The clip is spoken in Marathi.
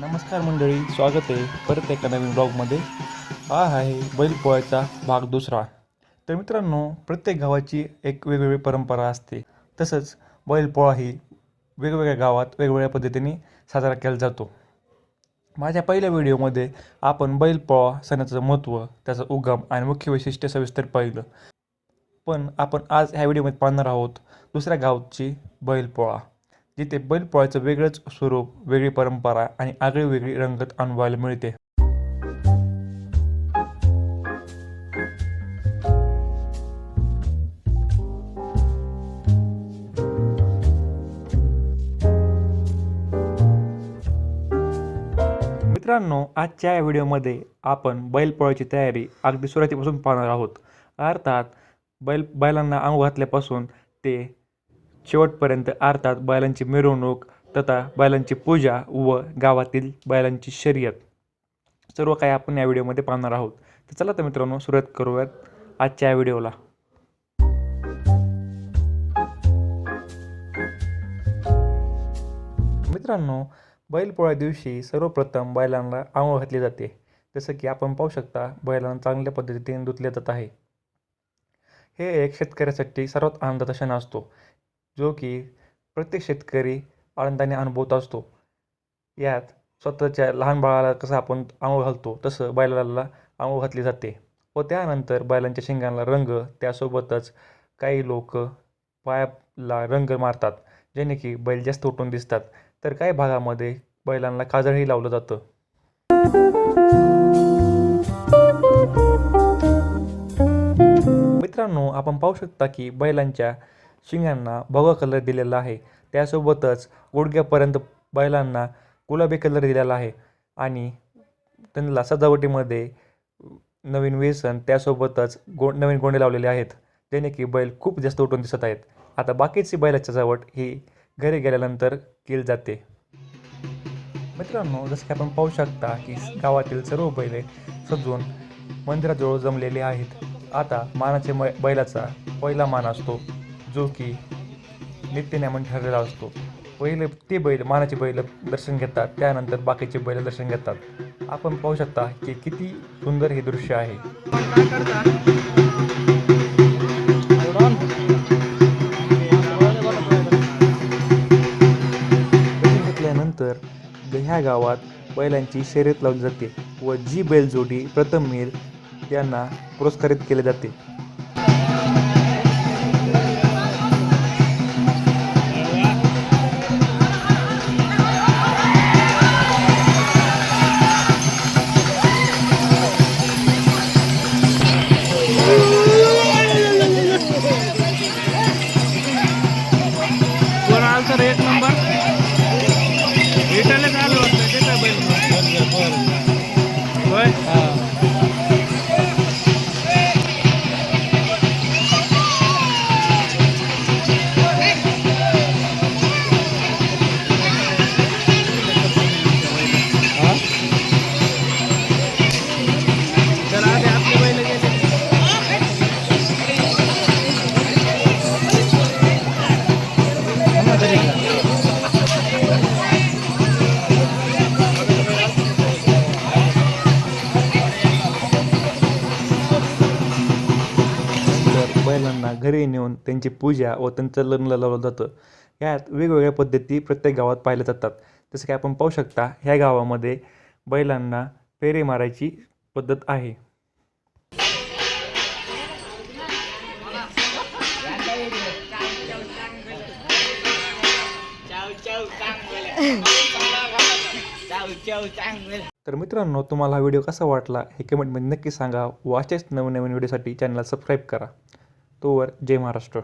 नमस्कार मंडळी स्वागत आहे परत एका नवीन ब्लॉगमध्ये. हा आहे बैलपोळ्याचा भाग दुसरा. तर मित्रांनो प्रत्येक गावाची एक वेगवेगळी परंपरा असते. तसंच बैलपोळा ही वेगवेगळ्या गावात वेगवेगळ्या पद्धतीने साजरा केला जातो. माझ्या पहिल्या व्हिडिओमध्ये आपण बैलपोळा सणाचं महत्त्व त्याचा उगम आणि मुख्य वैशिष्ट्य सविस्तर पाहिलं. पण आपण आज ह्या व्हिडिओमध्ये पाहणार आहोत दुसऱ्या गावची बैलपोळा जिथे बैलपोळ्याचं वेगळंच स्वरूप वेगळी परंपरा आणि आगळी वेगळी रंगत अनुभवायला मिळते. मित्रांनो आजच्या या व्हिडिओमध्ये आपण बैलपोळ्याची तयारी अगदी सुरुवातीपासून पाहणार आहोत. अर्थात बैल बैलांना अंग घातल्यापासून ते शेवटपर्यंत अर्थात बैलांची मिरवणूक तथा बैलांची पूजा व गावातील बैलांची शर्यत. सर्व काही आपण या व्हिडिओमध्ये पाहणार आहोत. तर चला तर मित्रांनो सुरुवात करूयात आजच्या या व्हिडिओला. मित्रांनो बैलपोळ्या दिवशी सर्वप्रथम बैलांना आंघोळ घातली जाते. जसं की आपण पाहू शकता बैलांना चांगल्या पद्धतीने धुतले जात आहे. हे एक शेतकऱ्यासाठी सर्वात आनंदाचा क्षण असतो. जो की प्रत्येक शेतकरी आनंदाने अनुभवत असतो. यात स्वतःच्या लहान बाळाला कसं आपण आंघोळ घालतो तसं बैलाला आंघोळ घातली जाते व त्यानंतर बैलांच्या शिंगांना रंग त्यासोबतच काही लोक पायाला रंग मारतात जेणे की बैल जास्त उठून दिसतात. तर काही भागामध्ये बैलांना काजळही लावलं जातं. मित्रांनो आपण पाहू शकता की बैलांच्या शिंगांना भगवा कलर दिलेला आहे. त्यासोबतच गुडघ्यापर्यंत बैलांना गुलाबी कलर दिलेला आहे आणि त्यांना सजावटीमध्ये नवीन व्यसन त्यासोबतच गो नवीन गोंडे लावलेले आहेत. जेणे की बैल खूप जास्त उठून दिसत आहेत. आता बाकीची बैलाची सजावट ही घरी गेल्यानंतर केली जाते. मित्रांनो जसं की आपण पाहू शकता की गावातील सर्व बैले सजून मंदिराजवळ जमलेले आहेत. आता मानाचे मै बैलाचा पहिला मान असतो. जो की नित्यनेमान ठरलेला असतो. पहिले ते बैल मानाचे बैल दर्शन घेतात त्यानंतर बाकीचे बैल दर्शन घेतात. आपण पाहू शकता की किती सुंदर हे दृश्य आहे. घेतल्यानंतर ह्या गावात बैलांची शर्यत लावली जाते व जी बैलजोडी प्रथम मिळेल त्यांना पुरस्कारित केले जाते. बैलांना घरी नेऊन त्यांची पूजा व त्यांचं लग्न लावलं जातं. यात वेगवेगळ्या पद्धती प्रत्येक गावात पाहिल्या जातात. जसं की आपण पाहू शकता ह्या गावामध्ये बैलांना फेरे मारायची पद्धत आहे. तर मित्रांनो तुम्हाला हा व्हिडिओ कसा वाटला हे कमेंटमध्ये नक्की सांगा व असेच नवीन नवीन व्हिडिओसाठी चॅनलला सबस्क्राईब करा. तोवर जय महाराष्ट्र.